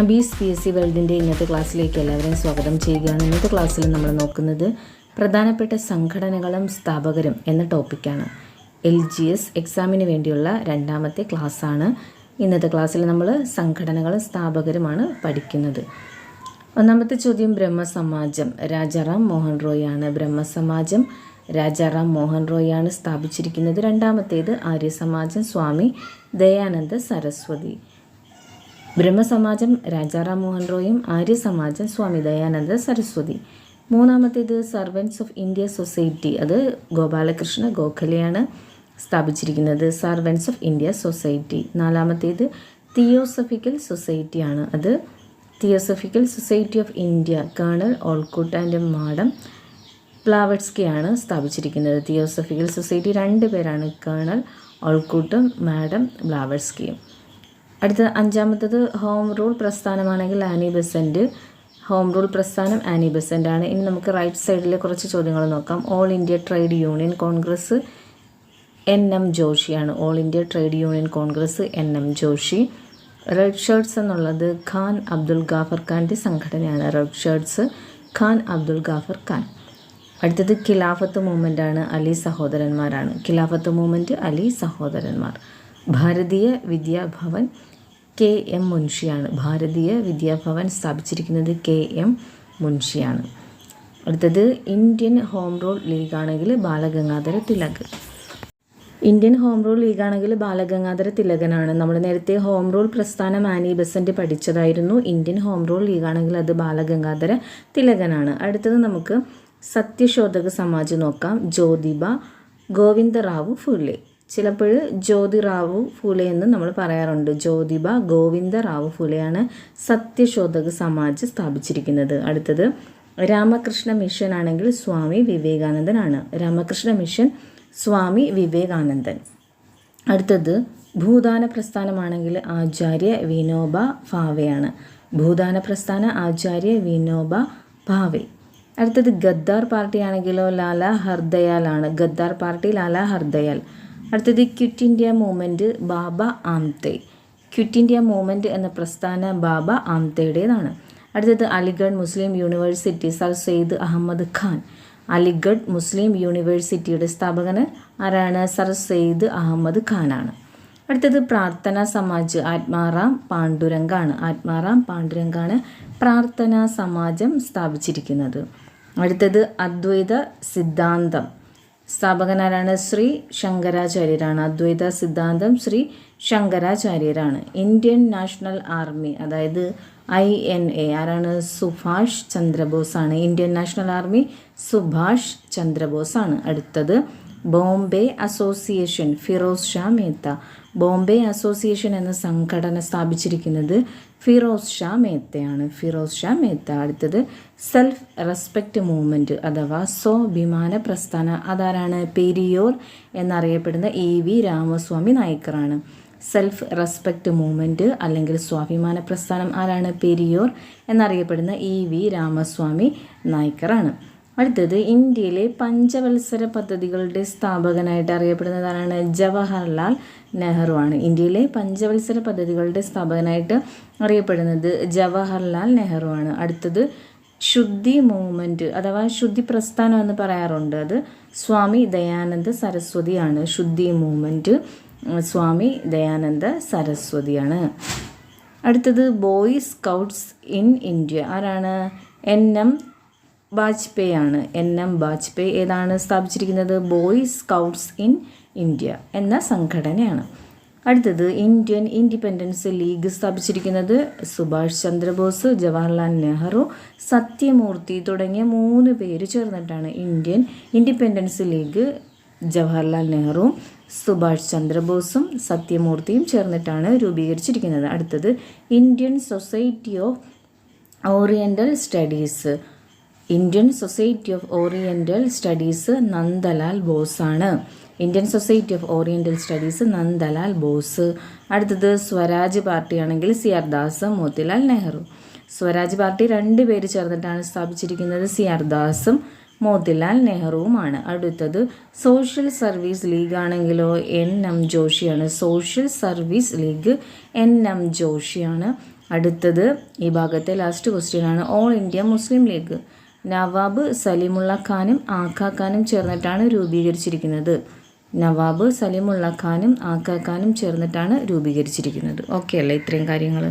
അബീസ് P S C വേൾഡിന്റെ ഇന്നത്തെ ക്ലാസ്സിലേക്ക് എല്ലാവരെയും സ്വാഗതം ചെയ്യുകയാണ്. ഇന്നത്തെ ക്ലാസ്സിൽ നമ്മൾ നോക്കുന്നത് പ്രധാനപ്പെട്ട സംഘടനകളും സ്ഥാപകരും എന്ന ടോപ്പിക്കാണ്. എൽ ജി എസ് എക്സാമിന് വേണ്ടിയുള്ള രണ്ടാമത്തെ ക്ലാസ്സാണ്. ഇന്നത്തെ ക്ലാസ്സിൽ നമ്മൾ സംഘടനകളും സ്ഥാപകരുമാണ് പഠിക്കുന്നത്. ഒന്നാമത്തെ ചോദ്യം ബ്രഹ്മസമാജം. രാജാറാം മോഹൻ റോയ് ആണ് ബ്രഹ്മസമാജം. രാജാറാം മോഹൻ റോയ് ആണ് സ്ഥാപിച്ചിരിക്കുന്നത്. രണ്ടാമത്തേത് ആര്യസമാജം സ്വാമി ദയാനന്ദ സരസ്വതി. ബ്രഹ്മസമാജം രാജാറാം മോഹൻ റോയും ആര്യസമാജം സ്വാമി ദയാനന്ദ സരസ്വതി. മൂന്നാമത്തേത് സർവൻസ് ഓഫ് ഇന്ത്യ സൊസൈറ്റി അത് ഗോപാലകൃഷ്ണ ഗോഖലെയാണ് സ്ഥാപിച്ചിരിക്കുന്നത്. സർവൻസ് ഓഫ് ഇന്ത്യ സൊസൈറ്റി നാലാമത്തേത് തിയോസഫിക്കൽ സൊസൈറ്റിയാണ് അത് theosophical society of India colonel Olcott and madam പ്ലാവറ്റ്സ്കിയാണ് സ്ഥാപിച്ചിരിക്കുന്നത്. തിയോസഫിക്കൽ സൊസൈറ്റി രണ്ട് പേരാണ് കേണൽ ഓൾക്കൂട്ടും മാഡം ബ്ലാവറ്റ്സ്കിയും അടുത്ത അഞ്ചാമത്തത് ഹോം റൂൾ പ്രസ്ഥാനമാണെങ്കിൽ ആനി ബെസന്റ് ഹോം റൂൾ പ്രസ്ഥാനം ആനി ബെസന്റ് ആണ്. ഇനി നമുക്ക് റൈറ്റ് സൈഡിലെ കുറച്ച് ചോദ്യങ്ങൾ നോക്കാം. All India trade union congress N M ജോഷിയാണ് all India trade union congress N M Joshi red shirts എന്നുള്ളത് ഖാൻ അബ്ദുൽ ഗാഫർ ഖാന്റെ സംഘടനയാണ്. റെഡ് ഷർട്ട്സ് ഖാൻ അബ്ദുൽ ഗാഫർ ഖാൻ അടുത്തത് ഖിലാഫത്ത് മൂവ്മെന്റ് ആണ്. അലി സഹോദരന്മാരാണ്. ഖിലാഫത്ത് മൂവ്മെന്റ് അലി സഹോദരന്മാർ. Bharatiya Vidyabhavan K M മുൻഷിയാണ്. ഭാരതീയ വിദ്യാഭവൻ സ്ഥാപിച്ചിരിക്കുന്നത് കെ എം മുൻഷിയാണ്. അടുത്തത് Indian home rule ലീഗാണെങ്കിൽ Balagangadhara Tilak. Indian home rule ലീഗാണെങ്കിൽ Balagangadhara തിലകനാണ്. നമ്മൾ നേരത്തെ ഹോം റൂൾ പ്രസ്ഥാനം ആനി ബസന്റ് പഠിച്ചതായിരുന്നു. ഇന്ത്യൻ ഹോം റൂൾ ലീഗാണെങ്കിൽ അത് ബാലഗംഗാധര തിലകനാണ്. അടുത്തത് നമുക്ക് സത്യശോധക സമാജ് നോക്കാം. ജ്യോതിബ ഗോവിന്ദറാവു ഫുലെ. ചിലപ്പോൾ ജ്യോതിറാവു ഫുലെ എന്ന് നമ്മൾ പറയാറുണ്ട്. ജ്യോതിബ ഗോവിന്ദ റാവു ഫുലെയാണ് സത്യശോധക സമാജ് സ്ഥാപിച്ചിരിക്കുന്നത്. അടുത്തത് രാമകൃഷ്ണ മിഷൻ ആണെങ്കിൽ സ്വാമി വിവേകാനന്ദനാണ്. രാമകൃഷ്ണ മിഷൻ സ്വാമി വിവേകാനന്ദൻ. അടുത്തത് ഭൂദാന പ്രസ്ഥാനമാണെങ്കിൽ ആചാര്യ വിനോബ ഭാവെയാണ്. ഭൂദാന പ്രസ്ഥാന ആചാര്യ വിനോബ ഭാവെ. അടുത്തത് ഗദ്ദാർ പാർട്ടിയാണെങ്കിലോ ലാല ഹർദയാലാണ്. ഗദ്ദാർ പാർട്ടി ലാല ഹർദയാൽ. അടുത്തത് quit India movement Baba Amte. Quit India movement എന്ന പ്രസ്ഥാന ബാബ ആംതയുടേതാണ്. അടുത്തത് Aligarh Muslim university sir Syed Ahmed Khan. Aligarh Muslim യൂണിവേഴ്സിറ്റിയുടെ സ്ഥാപകന് ആരാണ്? സർ സെയ്ദ് അഹമ്മദ് ഖാനാണ്. അടുത്തത് പ്രാർത്ഥനാ സമാജ് ആത്മാറാം പാണ്ഡുരംഗാണ്. ആത്മാറാം പാണ്ഡുരംഗാണ് പ്രാർത്ഥനാ സമാജം സ്ഥാപിച്ചിരിക്കുന്നത്. അടുത്തത് അദ്വൈത സിദ്ധാന്തം. സ്ഥാപകനാരാണ് ശ്രീ ശങ്കരാചാര്യരാണ്. അദ്വൈത സിദ്ധാന്തം ശ്രീ ശങ്കരാചാര്യരാണ്. ഇന്ത്യൻ നാഷണൽ ആർമി അതായത് ഐ എൻ എ ആരാണ്? സുഭാഷ് ചന്ദ്രബോസ് ആണ് Indian national army Subhash Chandrabose ആണ് അടുത്തത് ബോംബെ അസോസിയേഷൻ ഫിറോസ് ഷാ മേത്ത. ബോംബെ അസോസിയേഷൻ എന്ന സംഘടന സ്ഥാപിച്ചിരിക്കുന്നത് ഫിറോസ് ഷാ മേത്തയാണ്. ഫിറോസ് ഷാ മേത്ത. അടുത്തത് സെൽഫ് റെസ്പെക്റ്റ് മൂവ്മെന്റ് അഥവാ സ്വാഭിമാന പ്രസ്ഥാന. അതാരാണ്? പെരിയോർ എന്നറിയപ്പെടുന്ന എ വി രാമസ്വാമി നായ്ക്കറാണ്. സെൽഫ് റെസ്പെക്റ്റ് മൂവ്മെന്റ് അല്ലെങ്കിൽ സ്വാഭിമാന പ്രസ്ഥാനം ആരാണ്? പെരിയോർ എന്നറിയപ്പെടുന്ന ഇ വി രാമസ്വാമി നായ്ക്കറാണ്. അടുത്തത് ഇന്ത്യയിലെ പഞ്ചവത്സര പദ്ധതികളുടെ സ്ഥാപകനായിട്ട് അറിയപ്പെടുന്നത് ആരാണ്? ജവഹർലാൽ നെഹ്റു ആണ്. ഇന്ത്യയിലെ പഞ്ചവത്സര പദ്ധതികളുടെ സ്ഥാപകനായിട്ട് അറിയപ്പെടുന്നത് ജവഹർലാൽ നെഹ്റു ആണ്. അടുത്തത് ശുദ്ധി മൂവ്മെന്റ് അഥവാ ശുദ്ധി പ്രസ്ഥാനം എന്ന് പറയാറുണ്ട് അത് സ്വാമി ദയാനന്ദ സരസ്വതിയാണ്. ശുദ്ധി മൂവ്മെന്റ് സ്വാമി ദയാനന്ദ സരസ്വതിയാണ്. അടുത്തത് ബോയ് സ്കൗട്ട്സ് ഇൻ ഇന്ത്യ. ആരാണ്? എൻ എം വാജ്പേയി ആണ് എൻ എം വാജ്പേയി ഏതാണ് സ്ഥാപിച്ചിരിക്കുന്നത്? ബോയ് സ്കൗട്ട്സ് ഇൻ ഇന്ത്യ എന്ന സംഘടനയാണ്. അടുത്തത് ഇന്ത്യൻ ഇൻഡിപെൻഡൻസ് ലീഗ് സ്ഥാപിച്ചിരിക്കുന്നത് സുഭാഷ് ചന്ദ്രബോസ് ജവഹർലാൽ നെഹ്റു സത്യമൂർത്തി തുടങ്ങിയ മൂന്ന് പേര് ചേർന്നിട്ടാണ് ഇന്ത്യൻ ഇൻഡിപെൻഡൻസ് ലീഗ് ജവഹർലാൽ നെഹ്റുവും സുഭാഷ് ചന്ദ്രബോസും സത്യമൂർത്തിയും ചേർന്നിട്ടാണ് രൂപീകരിച്ചിരിക്കുന്നത്. അടുത്തത് Indian society of oriental studies. Indian society of oriental studies Nandalal ബോസാണ്. Indian society of oriental studies Nandalal Bose. അടുത്തത് Swaraj പാർട്ടിയാണെങ്കിൽ C R Das Motilal Nehru. Swaraj party രണ്ട് പേര് ചേർന്നിട്ടാണ് സ്ഥാപിച്ചിരിക്കുന്നത് സി ആർ ദാസും മോത്തിലാൽ നെഹ്റുവുമാണ്. അടുത്തത് സോഷ്യൽ സർവീസ് ലീഗ് ആണെങ്കിലോ N M ജോഷിയാണ്. Social service league N M ജോഷിയാണ്. അടുത്തത് ഈ ഭാഗത്തെ ലാസ്റ്റ് ക്വസ്റ്റ്യൻ ആണ്. All India Muslim league. Nawab Salimullah ഖാനും ആഖാ ഖാനും ചേർന്നിട്ടാണ് രൂപീകരിച്ചിരിക്കുന്നത്. നവാബ് സലീമുള്ള ഖാനും ആക്ക ഖാനും ചേർന്നിട്ടാണ് രൂപീകരിച്ചിരിക്കുന്നത്. ഓക്കെ അല്ലേ ഇത്രയും കാര്യങ്ങൾ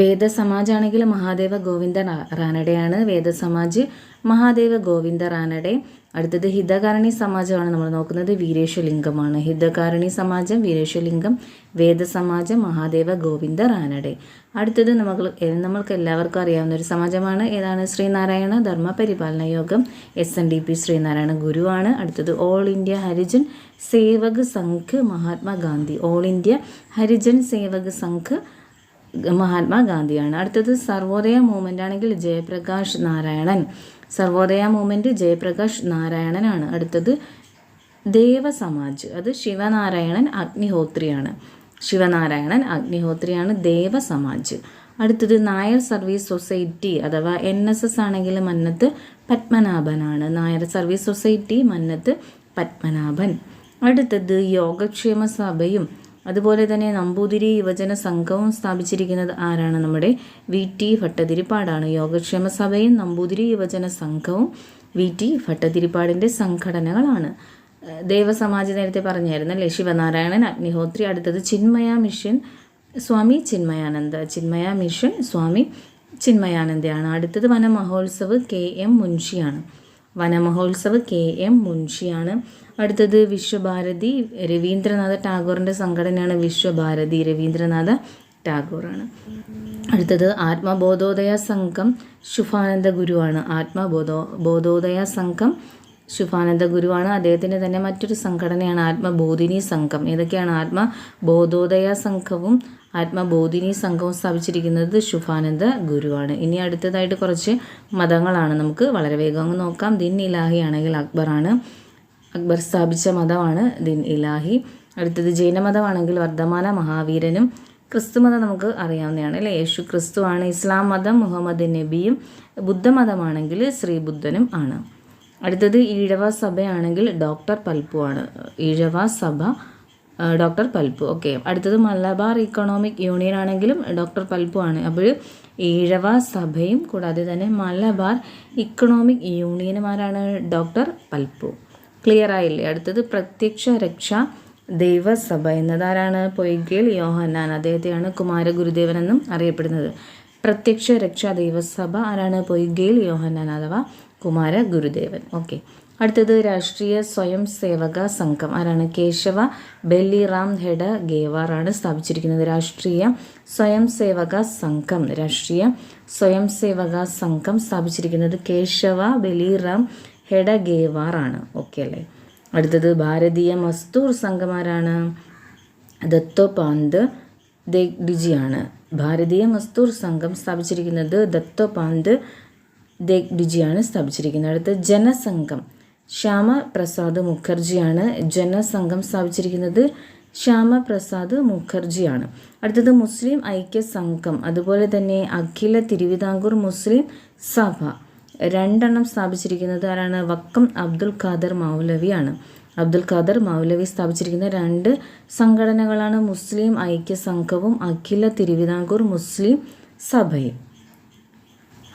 വേദസമാജാണെങ്കിൽ മഹാദേവ ഗോവിന്ദ റാനഡയാണ് വേദസമാജ് മഹാദേവ ഗോവിന്ദ റാനഡെ അടുത്തത് ഹിതകാരണി സമാജമാണ് നമ്മൾ നോക്കുന്നത്. വീരേശ്വലിംഗമാണ് ഹിതകാരണി സമാജം വീരേശ്വലിംഗം വേദസമാജം മഹാദേവ ഗോവിന്ദ റാനഡെ അടുത്തത് നമുക്ക് നമ്മൾക്ക് എല്ലാവർക്കും അറിയാവുന്ന ഒരു സമാജമാണ്. ഏതാണ്? Sree Narayana Dharma Paripalana Yogam. S N D P Sree Narayana ഗുരുവാണ്. അടുത്തത് all India Harijan Sevak Sangh Mahatma Gandhi all India Harijan Sevak Sangh മഹാത്മാഗാന്ധിയാണ് അടുത്തത് സർവോദയ മൂവ്മെന്റ് ആണെങ്കിൽ ജയപ്രകാശ് നാരായണൻ. സർവോദയ മൂവ്മെന്റ് ജയപ്രകാശ് നാരായണനാണ്. അടുത്തത് ദേവസമാജ്. അത് ശിവനാരായണൻ അഗ്നിഹോത്രിയാണ്. ശിവനാരായണൻ അഗ്നിഹോത്രിയാണ് ദേവസമാജ്. അടുത്തത് നായർ സർവീസ് സൊസൈറ്റി അഥവാ എൻ എസ് എസ് ആണെങ്കിൽ Mannath പത്മനാഭനാണ്. Nair service society Mannath Padmanabhan. അടുത്തത് യോഗക്ഷേമ സഭയും അതുപോലെ തന്നെ നമ്പൂതിരി യുവജന സംഘവും സ്ഥാപിച്ചിരിക്കുന്നത് ആരാണ്? നമ്മുടെ വി ടി ഭട്ടതിരിപ്പാടാണ്. യോഗക്ഷേമ സഭയും നമ്പൂതിരി യുവജന സംഘവും വി ടി ഭട്ടതിരിപ്പാടിന്റെ സംഘടനകളാണ്. ദേവസമാജ് നേരത്തെ പറഞ്ഞായിരുന്നു അല്ലേ? ശിവനാരായണൻ അഗ്നിഹോത്രി അടുത്തത് ചിന്മയ മിഷൻ സ്വാമി ചിന്മയാനന്ദ. ചിന്മയ മിഷൻ സ്വാമി ചിന്മയാനന്ദയാണ്. അടുത്തത് വനമഹോത്സവ് കെ എം മുൻഷിയാണ്. വനമഹോത്സവ് കെ എം മുൻഷിയാണ്. അടുത്തത് വിശ്വഭാരതി രവീന്ദ്രനാഥ ടാഗോറിന്റെ സംഘടനയാണ് വിശ്വഭാരതി രവീന്ദ്രനാഥ ടാഗോറാണ്. അടുത്തത് ആത്മബോധോദയ സംഘം ശുഭാനന്ദ ഗുരുവാണ്. ആത്മബോധോ ബോധോദയ സംഘം ശുഭാനന്ദ ഗുരുവാണ്. അദ്ദേഹത്തിന്റെ തന്നെ മറ്റൊരു സംഘടനയാണ് ആത്മബോധിനി സംഘം. ഏതൊക്കെയാണ് ആത്മബോധോദയ സംഘവും ആത്മബോധിനി സംഘവും സ്ഥാപിച്ചിരിക്കുന്നത് ശുഭാനന്ദ ഗുരുവാണ്. ഇനി അടുത്തതായിട്ട് കുറച്ച് മതങ്ങളാണ് നമുക്ക് വളരെ വേഗം അങ്ങ് നോക്കാം. ദിൻ ഇലാഹി ആണെങ്കിൽ അക്ബറാണ്. അക്ബർ സ്ഥാപിച്ച മതമാണ് ദിൻ ഇലാഹി. അടുത്തത് ജൈനമതമാണെങ്കിൽ വർദ്ധമാന മഹാവീരനും ക്രിസ്തു മതം നമുക്ക് അറിയാവുന്നതാണ് അല്ലേ? യേശു ക്രിസ്തു ആണ് ഇസ്ലാം മതം മുഹമ്മദ് നബിയും ബുദ്ധമതമാണെങ്കിൽ ശ്രീബുദ്ധനും ആണ്. അടുത്തത് ഈഴവ സഭയാണെങ്കിൽ ഡോക്ടർ പൽപ്പു ആണ്. ഈഴവ സഭ ഡോക്ടർ പൽപ്പു. ഓക്കെ. അടുത്തത് മലബാർ ഇക്കണോമിക് യൂണിയൻ ആണെങ്കിലും ഡോക്ടർ പൽപ്പു ആണ്. അപ്പോൾ ഈഴവ സഭയും കൂടാതെ തന്നെ മലബാർ ഇക്കണോമിക് യൂണിയനുമാരാണ് ഡോക്ടർ പൽപ്പു. ക്ലിയർ ആയില്ലേ? അടുത്തത് പ്രത്യക്ഷ രക്ഷ ദൈവസഭ എന്നതാരാണ്? പൊയ്കേൽ യോഹന്നാൻ. അദ്ദേഹത്തെയാണ് കുമാരഗുരുദേവൻ എന്നും അറിയപ്പെടുന്നത്. പ്രത്യക്ഷ രക്ഷാ ദൈവസഭ ആരാണ്? പൊയ്കേൽ യോഹന്നാൻ അഥവാ കുമാര ഗുരുദേവൻ. ഓക്കെ. അടുത്തത് രാഷ്ട്രീയ സ്വയം സേവക സംഘം. ആരാണ്? കേശവ ബെല്ലിറാം ഹെഡ ഗേവാർ ആണ് സ്ഥാപിച്ചിരിക്കുന്നത്. രാഷ്ട്രീയ സ്വയം സേവക സംഘം. രാഷ്ട്രീയ സ്വയം സേവക സംഘം സ്ഥാപിച്ചിരിക്കുന്നത് കേശവ ബെലിറാം ഹെഡ ഗേവാർ ആണ്. ഓക്കെ അല്ലേ? അടുത്തത് ഭാരതീയ മസ്തൂർ സംഘം ആരാണ്? ദത്തോപാന്ത് ദിജിയാണ് ഭാരതീയ മസ്തൂർ സംഘം സ്ഥാപിച്ചിരിക്കുന്നത് ദത്തോപാന്ത് ദേഗ്ഡിജിയാണ് സ്ഥാപിച്ചിരിക്കുന്നത്. അടുത്ത ജനസംഘം. ശ്യാമപ്രസാദ് മുഖർജിയാണ് ജനസംഘം സ്ഥാപിച്ചിരിക്കുന്നത്. ശ്യാമപ്രസാദ് മുഖർജിയാണ്. അടുത്തത് മുസ്ലിം ഐക്യ സംഘം അതുപോലെ തന്നെ അഖില തിരുവിതാംകൂർ മുസ്ലിം സഭ. രണ്ടെണ്ണം സ്ഥാപിച്ചിരിക്കുന്നത് ആരാണ്? വക്കം അബ്ദുൽ ഖാദർ മൗലവിയാണ്. അബ്ദുൽ ഖാദർ മൗലവി സ്ഥാപിച്ചിരിക്കുന്ന രണ്ട് സംഘടനകളാണ് മുസ്ലിം ഐക്യ സംഘവും അഖില തിരുവിതാംകൂർ മുസ്ലിം സഭയും.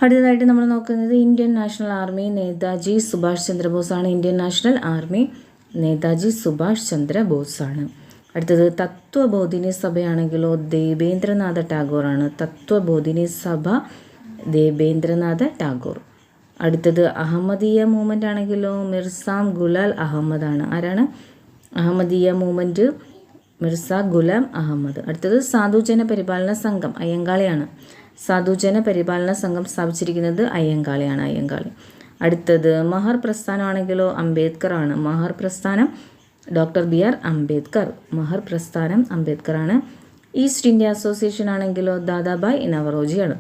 അടുത്തതായിട്ട് നമ്മൾ നോക്കുന്നത് Indian national army Netaji Subhash ചന്ദ്രബോസാണ്. Indian national army Netaji Subhash Chandra ബോസാണ് അടുത്തത് തത്വബോധിനി സഭയാണെങ്കിലോ ദേവേന്ദ്രനാഥ ടാഗോറാണ്. തത്വബോധിനി സഭ ദേവേന്ദ്രനാഥ ടാഗോർ. അടുത്തത് അഹമ്മദീയ മൂവ്മെന്റ് ആണെങ്കിലോ മിർസാം ഗുലാൽ അഹമ്മദാണ്. ആരാണ്? അഹമ്മദീയ മൂവ്മെന്റ് മിർസ ഗുലാം അഹമ്മദ്. അടുത്തത് സാധുജന പരിപാലന സംഘം അയ്യങ്കാളിയാണ്. സാധുജന പരിപാലന സംഘം സ്ഥാപിച്ചിരിക്കുന്നത് അയ്യങ്കാളിയാണ് അയ്യങ്കാളി. അടുത്തത് മഹർ പ്രസ്ഥാനമാണെങ്കിലോ അംബേദ്കർ ആണ് മഹർ പ്രസ്ഥാനം ഡോക്ടർ ബി ആർ അംബേദ്കർ. മഹർ പ്രസ്ഥാനം അംബേദ്കർ ആണ് ഈസ്റ്റ് ഇന്ത്യ അസോസിയേഷൻ ആണെങ്കിലോ ദാദാബായ് നവറോജിയാണ്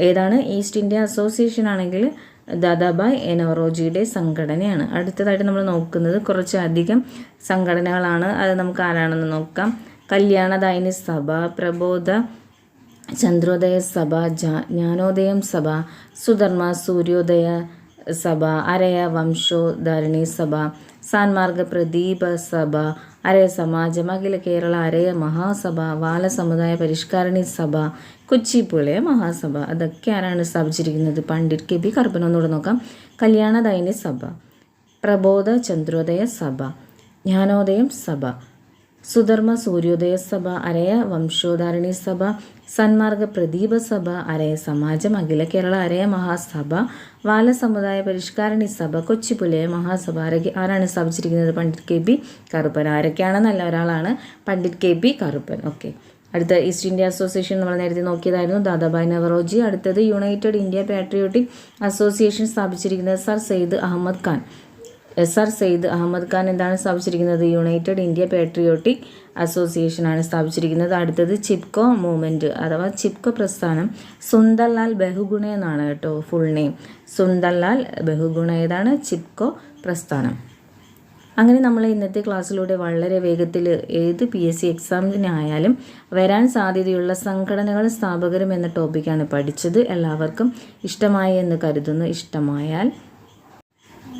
ഏതാണ്? ഈസ്റ്റ് ഇന്ത്യ അസോസിയേഷൻ ആണെങ്കിൽ ദാദാബായ് നവറോജിയുടെ സംഘടനയാണ്. അടുത്തതായിട്ട് നമ്മൾ നോക്കുന്നത് കുറച്ചധികം സംഘടനകളാണ്. അത് നമുക്ക് ആരാണെന്ന് നോക്കാം. കല്യാണദായിനി സഭ പ്രബോധ ചന്ദ്രോദയ സഭ ജ്ഞാനോദയം സഭ സുധർമ്മ സൂര്യോദയ സഭ അരയ വംശോധാരണി സഭ സാൻമാർഗ പ്രദീപ സഭ അരയ സമാജം അഖില കേരള അരയ മഹാസഭ ബാലസമുദായ പരിഷ്കാരണി സഭ കൊച്ചി പുലയ മഹാസഭ. അതൊക്കെ ആരാണ് സ്ഥാപിച്ചിരിക്കുന്നത്? Pandit K P Karuppan. നോക്കാം. കല്യാണദൈനി സഭ പ്രബോധ ചന്ദ്രോദയ സഭ ജ്ഞാനോദയം സഭ സുധർമ്മ സൂര്യോദയ സഭ അരയ വംശോധാരണി സഭ സന്മാർഗ പ്രദീപ സഭ അരയ സമാജം അഖില കേരള അരയ മഹാസഭ ബാലസമുദായ പരിഷ്കാരണി സഭ കൊച്ചി പുലയ മഹാസഭ ആരൊക്കെ ആരാണ് സ്ഥാപിച്ചിരിക്കുന്നത്? Pandit K P Karuppan. ആരൊക്കെയാണെന്നല്ല ഒരാളാണ്. Pandit K P Karuppan. Okay. അടുത്ത ഈസ്റ്റ് ഇന്ത്യ അസോസിയേഷൻ നമ്മൾ നേരത്തെ നോക്കിയതായിരുന്നു. ദാദാബായ് നവറോജി. അടുത്തത് യുണൈറ്റഡ് ഇന്ത്യ പാട്രിയോട്ടിക് അസോസിയേഷൻ സ്ഥാപിച്ചിരിക്കുന്നത് sir Syed Ahmad Khan. S R Syed Ahmad Khan എന്താണ് സ്ഥാപിച്ചിരിക്കുന്നത്? യുണൈറ്റഡ് ഇന്ത്യ പാട്രിയോട്ടിക് അസോസിയേഷൻ ആണ് സ്ഥാപിച്ചിരിക്കുന്നത്. അടുത്തത് ചിപ്കോ മൂവ്മെന്റ് അഥവാ ചിപ്കോ പ്രസ്ഥാനം. സുന്ദർലാൽ ബഹുഗുണ എന്നാണ് കേട്ടോ ഫുൾ നെയിം സുന്ദർലാൽ ബഹുഗുണ ഏതാണ്? ചിപ്കോ പ്രസ്ഥാനം. അങ്ങനെ നമ്മൾ ഇന്നത്തെ ക്ലാസ്സിലൂടെ വളരെ വേഗത്തിൽ ഏത് പി എസ് സി എക്സാമിനായാലും വരാൻ സാധ്യതയുള്ള സംഘടനകളും സ്ഥാപകരും എന്ന ടോപ്പിക്കാണ് പഠിച്ചത്. എല്ലാവർക്കും ഇഷ്ടമായി എന്ന് കരുതുന്നു. ഇഷ്ടമായാൽ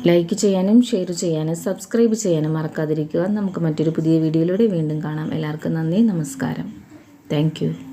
ലൈക്ക് ചെയ്യാനും ഷെയർ ചെയ്യാനും സബ്സ്ക്രൈബ് ചെയ്യാനും മറക്കാതിരിക്കുക. നമുക്ക് മറ്റൊരു പുതിയ വീഡിയോയിലൂടെ വീണ്ടും കാണാം. എല്ലാവർക്കും നന്ദി. നമസ്കാരം. താങ്ക്